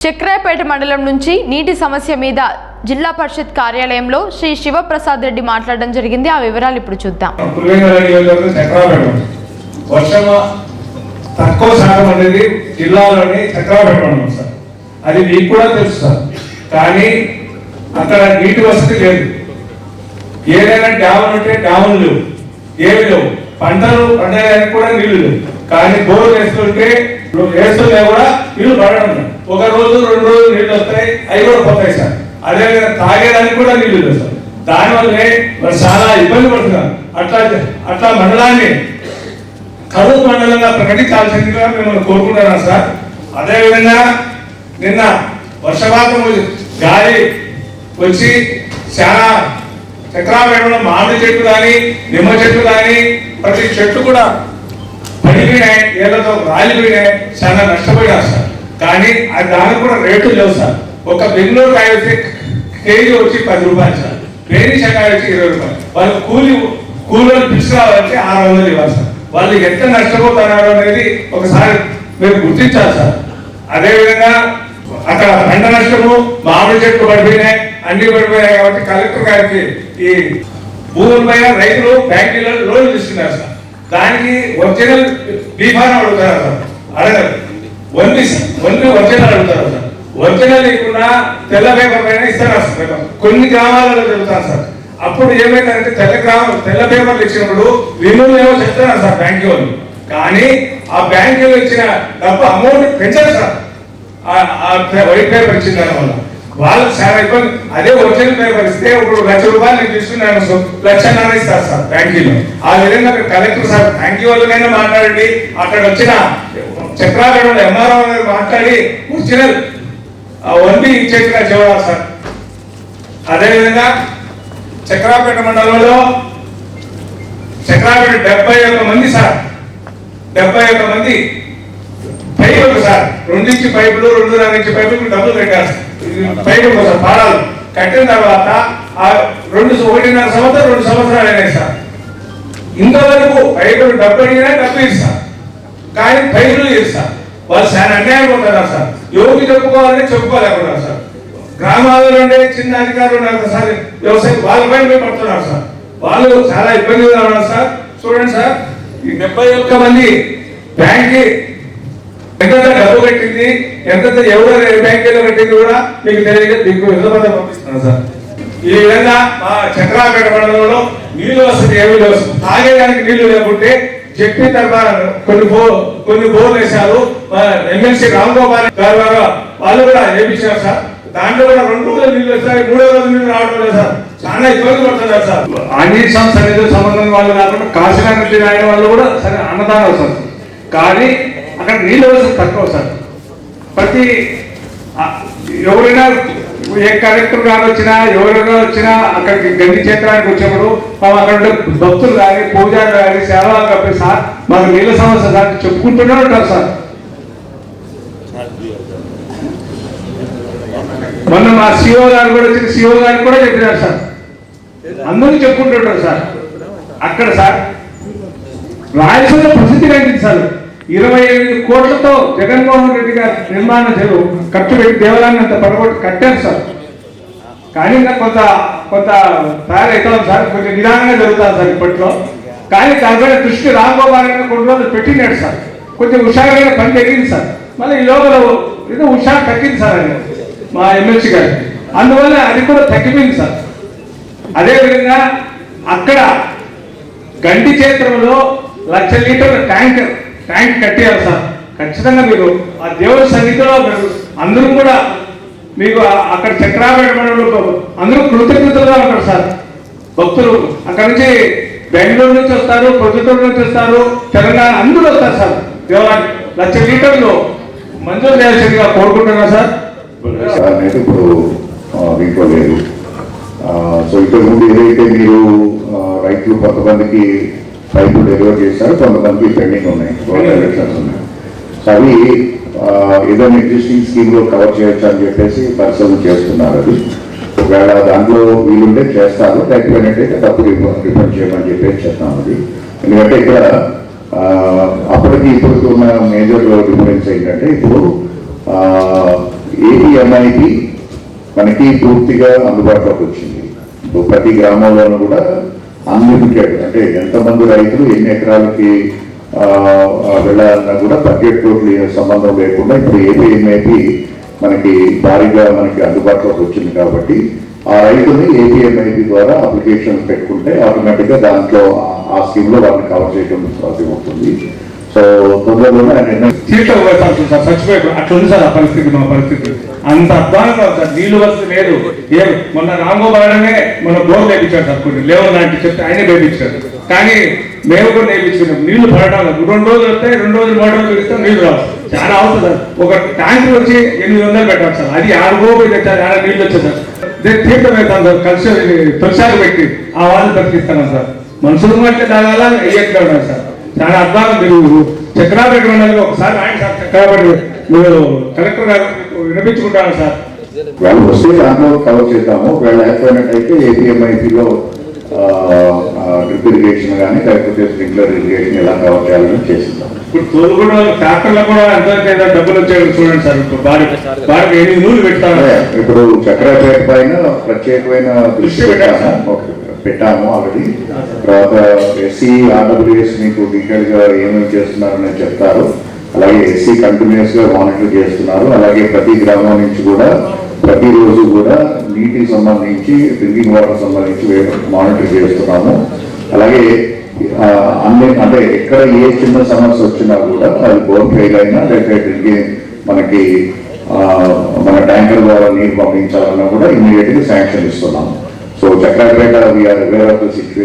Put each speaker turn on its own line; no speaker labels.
చక్రాయపేట మండలం నుంచి నీటి సమస్య మీద జిల్లా పరిషత్ కార్యాలయంలో శ్రీ శివప్రసాద్ రెడ్డి మాట్లాడడం జరిగింది. ఆ వివరాలు ఇప్పుడు చూద్దాం.
వర్షం తక్కువ శాతం అనేది జిల్లాలోని చక్రాపేట మండలం సార్. అది మీకు కూడా తెలుసు సార్. కానీ అక్కడ నీటి వసతి లేదు. ఏదైనా డ్యాములు ఉంటే డ్యాములు లేవు. ఏమి లేవు. పంటలు పండడానికి కూడా నీళ్ళు లేవు. కానీ బోర్లు వేస్తుంటే వేస్తుంటే కూడా నీళ్ళు పడడం లేదు. ఒక రోజు రెండు రోజులు నీళ్ళు వస్తాయి అవి కూడా పోతాయి సార్. అదేవిధంగా తాగేదానికి కూడా నీళ్ళు లేవు సార్. దానివల్లే మరి చాలా ఇబ్బంది పడుతున్నారు అట్లా అట్లా మండలాన్ని కరువు మండలంగా ప్రకటించాల్సిందిగా మిమ్మల్ని కోరుకుంటున్నాను సార్. అదేవిధంగా నిన్న వర్షపాతం గాలి వచ్చి చాలా చక్రాపేటలో మామిడి చెట్టు కానీ నిమ్మ చెట్టు కానీ ప్రతి చెట్టు కూడా పడిపోయినాయి. ఏళ్ళతో రాలిపోయినాయి. చాలా నష్టపోయినారు సార్. కానీ అది దానికి కూడా రేట్లు లేవు సార్. ఒక బెంగళూరు కాయ వచ్చి కేజీ వచ్చి పది రూపాయలు సార్. వేరే కాయ వచ్చి ఇరవై రూపాయలు. వాళ్ళు కూలి కూలీలు తీసుకురావాలంటే ఆరు వందలు ఇవ్వాలి సార్. వాళ్ళు ఎంత నష్టపోతున్నారు అనేది ఒకసారి మీరు గుర్తించాలి సార్. అదేవిధంగా అక్కడ పంట నష్టము మామిడి చెట్లు పడిపోయినాయి అన్ని పడిపోయినాయి కాబట్టి కలెక్టర్ గారికి ఈ భూముల పైన రైతులు బ్యాంకులో లోన్లు తీసుకున్నారు సార్. దానికి ఒరిజినల్ బీఫారం అడుగుతారు సార్. అడగదు వన్లీ వన్లీ ఒరిజినల్ అడుగుతారు సార్. ఒరిజినల్ లేకుండా తెల్ల పేపర్ పైన ఇస్తారు సార్ పేపర్. కొన్ని గ్రామాలలో చెబుతాను సార్. అప్పుడు ఏమైందంటే తెల్ల గ్రామం తెల్ల పేపర్లు ఇచ్చినప్పుడు రిమూవ్ ఏమో చెప్తున్నారు సార్ బ్యాంక్ వాళ్ళు. కానీ ఆ బ్యాంకులో ఇచ్చిన డబ్బు అమౌంట్ పెంచారు సార్. ఆ- వైట్ పేపర్ ఇచ్చిన దానివల్ల. వాళ్ళకి చాలా ఇబ్బంది. అదే ఒరిజినల్ పేపర్ ఇస్తే ఇప్పుడు లక్ష రూపాయలు నేను తీసుకున్నాను. సో లక్షన్నర ఇస్తారు సార్. బ్యాంకీలో ఆ విధంగా మీరు కలెక్టర్ సార్ బ్యాంకీ వాళ్ళకైనా మాట్లాడండి. అక్కడ వచ్చిన చక్రాలు ఎంఆర్ఓ గారు మాట్లాడి ఒరిజినల్ వన్బి ఇచ్చేట్టుగా చూడాలి సార్. అదేవిధంగా చక్రాపేట మండలంలో చక్రాపేట డెబ్బై ఒక్క మంది సార్. డెబ్బై ఒక్క మంది పైపులు సార్. రెండించి పైపులు రెండున్నర ఇంచి పైపులు డబ్బులు కట్టారు సార్. బయట పైపులు కోసం పాడాలు కట్టిన తర్వాత ఆ రెండు ఒకటిన్నర సంవత్సరం రెండు సంవత్సరాలు అయినాయి సార్. ఇంతవరకు పైపులు డబ్బు అడిగినా డబ్బు ఇస్తారు కానీ పైరులు ఇస్తారు వాళ్ళు చాలా అన్యాయం పోతున్నారు సార్. ఎవరికి చెప్పుకోవాలని చెప్పుకోలేకున్నారు సార్. గ్రామాల్లో ఉండే చిన్న అధికారులు ఉన్నారు సార్. వ్యవసాయం వాళ్ళపై మేము పడుతున్నారు సార్. వాళ్ళు చాలా ఇబ్బందిగా ఉన్నారు సార్. చూడండి సార్. ఈ డెబ్బై ఒక్క మంది బ్యాంక్ పెద్ద డబ్బు కట్టింది. ఎంత ఎవరు బ్యాంకులో కట్టింది కూడా మీకు తెలియదు మీకు విధపద పంపిస్తున్నాను సార్. ఈ విధంగా మా చక్రాపేట మండలంలో నీళ్ళు వస్తుంది ఏమీ లేవు. తాగేదానికి నీళ్ళు లేకుంటే చెప్పి తర్వాత కొన్ని బో కొన్ని బోర్లు వేశారు. ఎమ్మెల్సీ రామ్ గోపాల్ గారు వాళ్ళు కూడా వేపించారు సార్. దాంట్లో కూడా రెండు రోజులు నీళ్ళు వస్తాయి మూడో రోజు నీళ్ళు రావడం లేదు సార్. చాలా ఇబ్బంది పడుతున్నారు సార్. అన్ని సంస్థ అనేది సంబంధం వాళ్ళు కాకుండా కాశీనాథ్ రెడ్డి రాయడం వాళ్ళు కూడా సరే అన్నదానం వస్తారు కానీ అక్కడ నీళ్ళు వస్తుంది తక్కువ సార్. ప్రతి ఎవరైనా ఏ కలెక్టర్ గారు వచ్చినా ఎవరైనా వచ్చినా అక్కడికి గండి క్షేత్రానికి వచ్చినప్పుడు మనం అక్కడ ఉండే భక్తులు కానీ పూజారు కానీ సేవలు కాబట్టి సార్ మాకు నీళ్ళ సమస్య సార్ చెప్పుకుంటూనే ఉంటారు సార్. మొన్న మా సిఓ గారు కూడా వచ్చిన సిఓ గారు కూడా చెప్పినారు సార్. అందరూ చెప్పుకుంటుంటారు సార్. అక్కడ సార్ రాయలసీమ ప్రసిద్ధి కలిగింది సార్. ఇరవై ఎనిమిది కోట్లతో జగన్మోహన్ రెడ్డి గారు నిర్మాణ చెరువు ఖర్చు పెట్టి దేవాలయాన్ని అంత పడగొట్టి కట్టారు సార్. కానీ కొంత కొంత తయారవుతాం సార్ కొంచెం నిదానంగా జరుగుతాం సార్ ఇప్పట్లో. కానీ దానిపైన దృష్టి రాంగోపాల్ కొన్ని రోజులు పెట్టినాడు సార్. కొంచెం హుషారుగా పని జరిగింది సార్. మళ్ళీ ఈ లోపల ఏదో హుషారు తగ్గింది సార్ అది మా ఎమ్మెల్సీ గారు. అందువల్ల అది కూడా తగ్గిపోయింది సార్. అదేవిధంగా అక్కడ గంటి క్షేత్రంలో లక్ష లీటర్ల ట్యాంక్ ట్యాంక్ కట్టేయాలి సార్. ఖచ్చితంగా మీరు ఆ దేవుడి సన్నిధిలో అందరూ కూడా మీకు అక్కడ చక్రాపేట అందరూ కృతజ్ఞతలుగా ఉంటారు సార్. భక్తులు అక్కడ నుంచి బెంగళూరు నుంచి వస్తారు ప్రొద్దుటూరు నుంచి వస్తారు తెలంగాణ అందరూ వస్తారు సార్. దేవాలయానికి లక్ష లీటర్లు మంజూరు చేయాల్సిందిగా కోరుకుంటున్నా సార్.
సార్ ఇప్పుడు ఆ, లేదు. సో ఇక్కడ నుండి ఏదైతే మీరు రైతులు కొంతమందికి పైపులు డెలివర్ చేశారు కొంతమంది పెండింగ్ ఉన్నాయి ఎలక్షన్స్ ఉన్నాయి. సో అవి ఏదో ఏదైనా ఎగ్జిస్టింగ్ స్కీమ్లో కవర్ చేయొచ్చు అని చెప్పేసి పరిశోధన చేస్తున్నారు అది. ఒకవేళ దాంట్లో వీలుంటే చేస్తారు లేకపోయినట్టయితే తప్పు రిఫండ్ చేయమని చెప్పేసి చెప్తాం అది. ఎందుకంటే ఇక్కడ అప్పటికి ఇప్పటికి ఉన్న మేజర్ డిఫరెన్స్ ఏంటంటే ఇప్పుడు ఆ, మనకి పూర్తిగా అందుబాటులోకి వచ్చింది. ఇప్పుడు ప్రతి గ్రామంలోనూ కూడా అన్లిమిటెడ్ అంటే ఎంతమంది రైతులు ఎన్ని ఎకరాలకి ఆ, వెళ్ళాలన్నా కూడా బడ్జెట్ తోటి సంబంధం లేకుండా ఇప్పుడు ఏపీఎంఐపి మనకి భారీగా మనకి అందుబాటులోకి వచ్చింది కాబట్టి ఆ రైతుని ఏపీఎంఐపి ద్వారా అప్లికేషన్ పెట్టుకుంటే ఆటోమేటిక్గా దాంట్లో ఆ- ఆ స్కీమ్లో వాటిని కవర్ చేయడం సాధ్యం అవుతుంది సో తొందరలోనే
సీట్లో సార్ చచ్చిపోయాడు అట్లా ఉంది సార్ ఆ పరిస్థితి మా పరిస్థితి. అంత అద్భుతంగా సార్ నీళ్ళు వస్తే లేదు. ఏం మొన్న రాంగోపాలనే మన బోర్ వేయించాడు సార్ కొన్ని. లేవు లాంటి చెప్తే ఆయనే వేయించాడు కానీ మేము కూడా నేర్పించినాం నీళ్ళు పడటం రెండు రోజులు వస్తే రెండు రోజులు మూడు రోజులు ఇస్తాం నీళ్ళు రావు. చాలా అవసరం సార్. ఒక ట్యాంక్ వచ్చి ఎనిమిది వందలు పెట్టాలి సార్. అది ఆరు గోపు తెచ్చారు ఆడ నీళ్ళు వచ్చాయి సార్. తీర్థం పెడతాను సార్. కలిసి తొలిసారి పెట్టి ఆ వాళ్ళని బతికిస్తాను సార్. మనుషులు అంటే దానివల్ల వేయట్లే సార్. చాలా అద్భుతం మీరు చక్రాపేట మండలిలో ఒకసారి ఆయన సార్. చక్రాపేట మీరు కలెక్టర్ గారు వినిపించుకుంటాను సార్.
వాళ్ళు వస్తే దాంట్లో కవర్ చేద్దాము. ఒకవేళ లేకపోయినట్టయితే ఏపీఎంఐపీలో డ్రిప్ ఇరిగేషన్ కానీ లేకపోతే స్ప్రింక్లర్ ఇరిగేషన్ ఎలా కవర్ చేయాలని చేసిద్దాం
ఇప్పుడు తోలుగూడ ట్రాక్టర్లో కూడా ఎంత డబ్బులు వచ్చాయి చూడండి సార్. ఇప్పుడు బాడీ బాడీకి ఎనిమిది నూనె పెడతాను
ఇప్పుడు చక్రపేట పైన ప్రత్యేకమైన దృష్టి పెట్టాము. ఓకే, పెట్టాము ఆల్రెడీ తర్వాత ఎస్సీ ఆర్డబ్ల్యూఎస్ మీకు డీటెయిల్గా ఏమేమి చేస్తున్నారని చెప్తారు. అలాగే ఎస్సీ కంటిన్యూస్గా మానిటర్ చేస్తున్నారు. అలాగే ప్రతి గ్రామం నుంచి కూడా ప్రతిరోజు కూడా నీటికి సంబంధించి డ్రింకింగ్ వాటర్ సంబంధించి మానిటర్ చేస్తున్నాము. అలాగే అన్ని అంటే ఎక్కడ ఏ చిన్న సమస్య వచ్చినా కూడా అది బోర్ ఫెయిల్ అయినా లేకపోతే డ్రింకింగ్ మనకి మన ట్యాంకర్ ద్వారా నీరు పంపించాలన్నా కూడా ఇమీడియట్గా శాంక్షన్ ఇస్తున్నాము. So Chakra we are aware of the situation.